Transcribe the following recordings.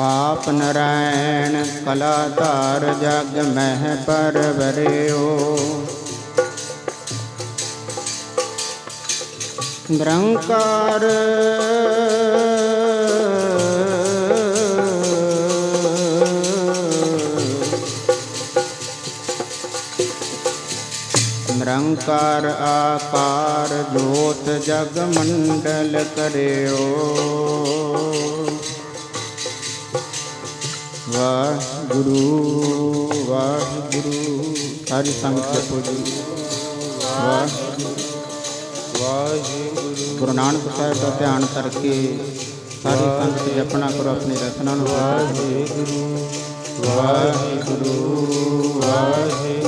ਆਪ ਨਰਾਇਣ ਕਲਾ ਧਾਰ ਜਗ ਮਹਿ ਪਰਵਰਿਓ। ਨਿਰੰਕਾਰ ਨਿਰੰਕਾਰ ਆਕਾਰ ਜੋਤ ਜਗ ਮੰਡਲ ਕਰਿਓ। ਵਾਹਿਗੁਰੂ ਵਾਹਿਗੁਰੂ। ਸਾਰੀ ਸੰਗਤ ਜਪੋ ਜੀ। ਵਾਹਿਗੁਰੂ ਵਾਹਿਗੁਰੂ। ਗੁਰੂ ਨਾਨਕ ਸਾਹਿਬ ਦਾ ਧਿਆਨ ਕਰਕੇ ਸਾਰੀ ਸੰਗਤ ਜਪਣਾ ਕਰੋ ਆਪਣੀ ਰਸਨਾ ਨੂੰ ਵਾਹਿਗੁਰੂ ਵਾਹਿਗੁਰੂ ਵਾਹਿਗੁਰੂ।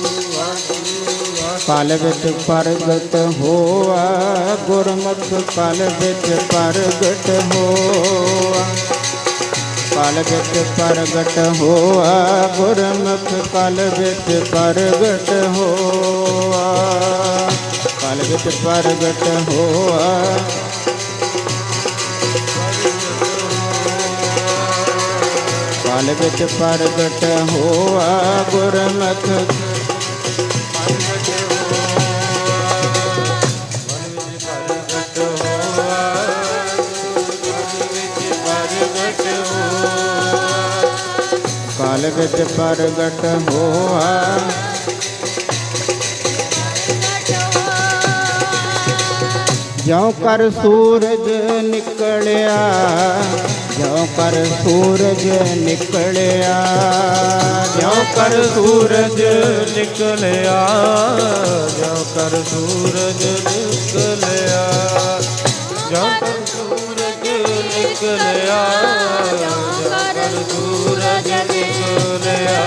पल बिच प्रगट हो गुरमुख पल पलबित परगत हो पलबित प्रगट हो गुरमुख पल पलबित परगट हो पलबित परगट हो पलबित प्रगट हो गुरमुख ਕਲ ਵਿੱਚ ਪ੍ਰਗਟ ਹੋਆ। ਗੁਰਮੁਖ ਕਾਲ ਵਿੱਚ ਪ੍ਰਗਟ ਹੋਆ ਜਿਉ ਕਰ ਸੂਰਜ ਨਿਕਲਿਆ, ਜਿਉ ਕਰ ਸੂਰਜ ਨਿਕਲਿਆ, ਜਿਉ ਕਰ ਸੂਰਜ ਨਿਕਲਿਆ ਜਾਂ ਕਰ ਸੂਰਜ ਨਿਕਲਿਆ ਜਾਂ ਕਰ ਨਿਕਲਿਆ ਜਾਂ ਕਰ ਸੂਰਜ ਨਿਕਲਿਆ।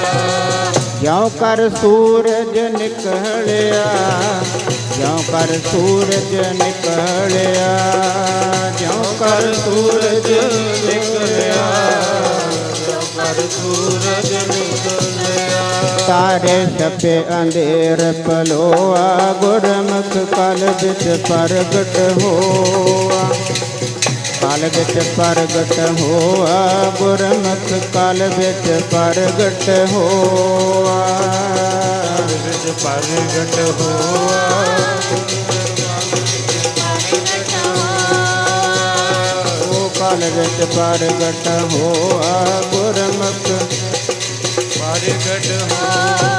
ਜਿਉ ਕਰ ਸੂਰਜ ਨਿਕਲਿਆ ਜਿਉ ਕਰ ਸੂਰਜ ਨਿਕਲਿਆ ਜਿਉ ਕਰ ਸੂਰਜ ਨਿਕਲਿਆ। ਕਰ ਸੂਰਜ ਨਿਕਲਿਆ। ਤਾਰੇ ਛਪੇ ਅੰਧੇਰ ਪਲੋਆ ਗੁਰਮੁਖ ਕਲ ਵਿੱਚ ਪ੍ਰਗਟ ਹੋਆ। ਕਲ ਵਿੱਚ ਪ੍ਰਗਟ ਹੋਆ ਗੁਰਮੁਖ ਕਲ ਵਿੱਚ ਪ੍ਰਗਟ ਹੋਆ। ਵਿੱਚ ਪ੍ਰਗਟ ਹੋਆ ਉਹ ਕਲ ਵਿੱਚ ਪ੍ਰਗਟ ਹੋਆ ਗੁਰਮੁਖ ਪ੍ਰਗਟ ਹੋਆ।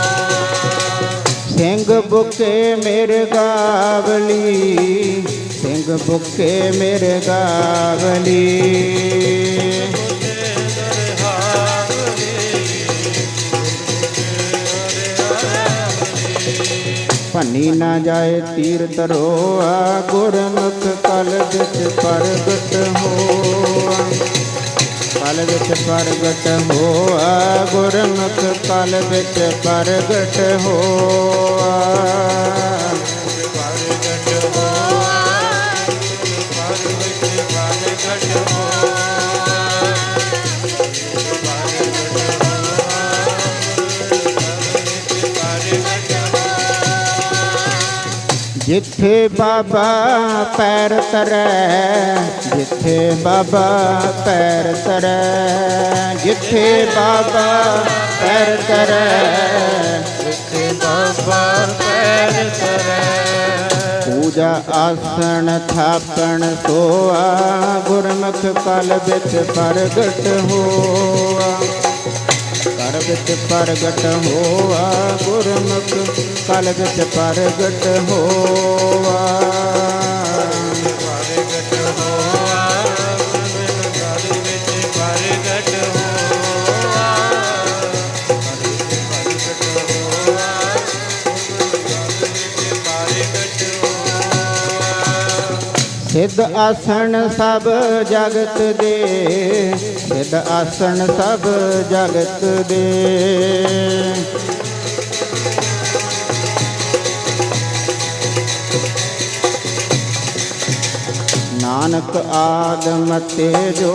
ਸਿੰਘ ਬੁਕੇ ਮਿਰਗਾਵਲੀ। ਸਿੰਘ ਸਿੰਘ ਬੁੱਕੇ ਮੇਰੇ ਗਾਵਲੀ ਭੰਨੀ ਨਾ ਜਾਏ ਤੀਰ ਤਰੋਆ ਗੁਰਮੁਖ ਕਲ ਵਿੱਚ ਪ੍ਰਗਟ ਹੋਆ। ਕਲ ਵਿੱਚ ਪ੍ਰਗਟ ਹੋਆ, ਗੁਰਮੁਖ ਕਲ ਵਿੱਚ ਪ੍ਰਗਟ ਹੋਆ। जिथे बाबा पैर तरै, जिथे बाबा पैर तरै, जिथे बाबा पैर तरै, जिथे बाबा पैर तरै। ਪੈਰ ਆਸਣ ਥਾਪਣ ਸੋਆ, ਗੁਰਮੁਖ ਕਲ ਵਿੱਚ ਪ੍ਰਗਟ ਹੋਆ। ਕਰ ਵਿੱਚ ਪ੍ਰਗਟ ਹੋਆ, ਗੁਰਮੁਖ ਕਲ ਵਿੱਚ ਪ੍ਰਗਟ ਹੋਆ। ਸਿੱਧ ਆਸਣ ਸਭ ਜਗਤ ਦੇ ਸਿੱਧ ਆਸਣ ਸਭ ਜਗਤ ਦੇ। ਨਾਨਕ ਆਦਮ ਤੇ ਜੋ